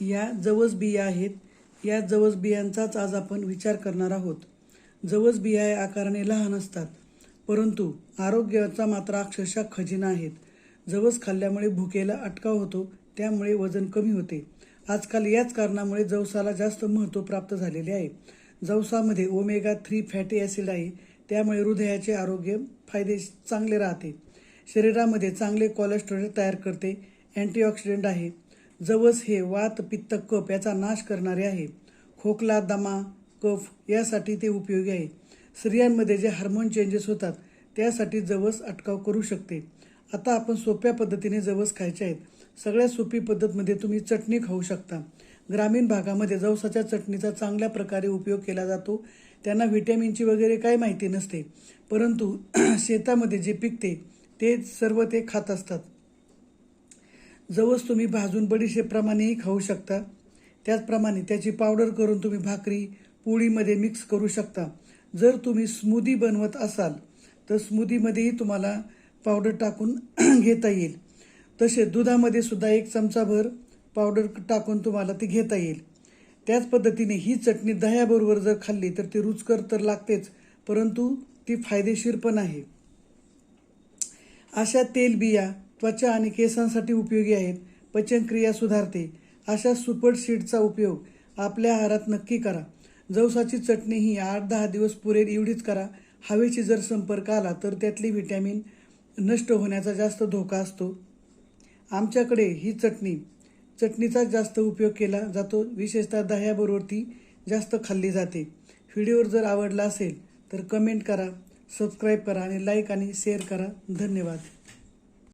या जवस बिया आहेत. या जवस बियांचाच आज आपण विचार करणार आहोत. जवस बिया आकाराने लहान असतात परंतु आरोग्याचा मात्र अक्षरशः खजिना आहेत. जवस खाल्ल्यामुळे भुकेला अटकाव होतो त्यामुळे वजन कमी होते. आजकाल याच कारणामुळे जवसाला जास्त महत्त्व प्राप्त झालेले आहे. जवसामध्ये ओमेगा थ्री फॅटी ॲसिड आहे त्यामुळे हृदयाचे आरोग्य फायदे चांगले राहते. शरीरामध्ये चांगले कोलेस्ट्रॉल तयार करते अँटीऑक्सिडंट आहे. जवस हे वात पित्त कप याचा नाश करणारे आहे. खोकला दमा कफ यासाठी ते उपयोगी आहे. स्त्रियांमध्ये जे हार्मोन चेंजेस होतात त्यासाठी जवस अटकाव करू शकते. आता आपण सोप्या पद्धतीने जवस खायचे आहेत. सगळ्यात सोपी पद्धतमध्ये तुम्ही चटणी खाऊ शकता. ग्रामीण भागामध्ये जवसाच्या चटणीचा चांगल्या प्रकारे उपयोग केला जातो. त्यांना व्हिटॅमिनची वगैरे काही माहिती नसते. परंतु शेतामध्ये जे पिकते ते सर्व ते खात असतात. जवस तुम्ही भाजून बडीशेपप्रमाणेही खाऊ शकता. त्याचप्रमाणे त्याची पावडर करून तुम्ही भाकरी पोळीमध्ये मिक्स करू शकता. जर तुम्ही स्मूदी बनवत असाल तर स्मूदीमध्येही तुम्हाला पावडर टाकून घेता येईल. तसे दुधामध्ये सुद्धा एक चमचाभर पावडर टाकून तुम्हाला ती घेता येईल. त्याच पद्धतीने ही चटणी दह्याबरोबर जर खाल्ली तर ती रुचकर तर लागतेच परंतु ती फायदेशीर पण आहे. अशा तेलबिया त्वचा आणि केसांसाठी उपयोगी आहेत. पचनक्रिया सुधारते. अशा सुपर सीडचा उपयोग आपल्या आहारात नक्की करा. जवसाची चटणी ही आठ दहा दिवस पुरेल एवढीच करा. हवेची जर संपर्क आला तर त्यातली व्हिटॅमिन नष्ट होण्याचा जास्त धोका असतो. आमच्याकडे ही चटणी चटणीचा जास्त उपयोग केला जातो. विशेषतः दह्याबरोबर ती जास्त खाल्ली जाते. व्हिडिओवर जर आवडला असेल तर कमेंट करा सबस्क्राईब करा आणि लाईक आणि शेअर करा. धन्यवाद.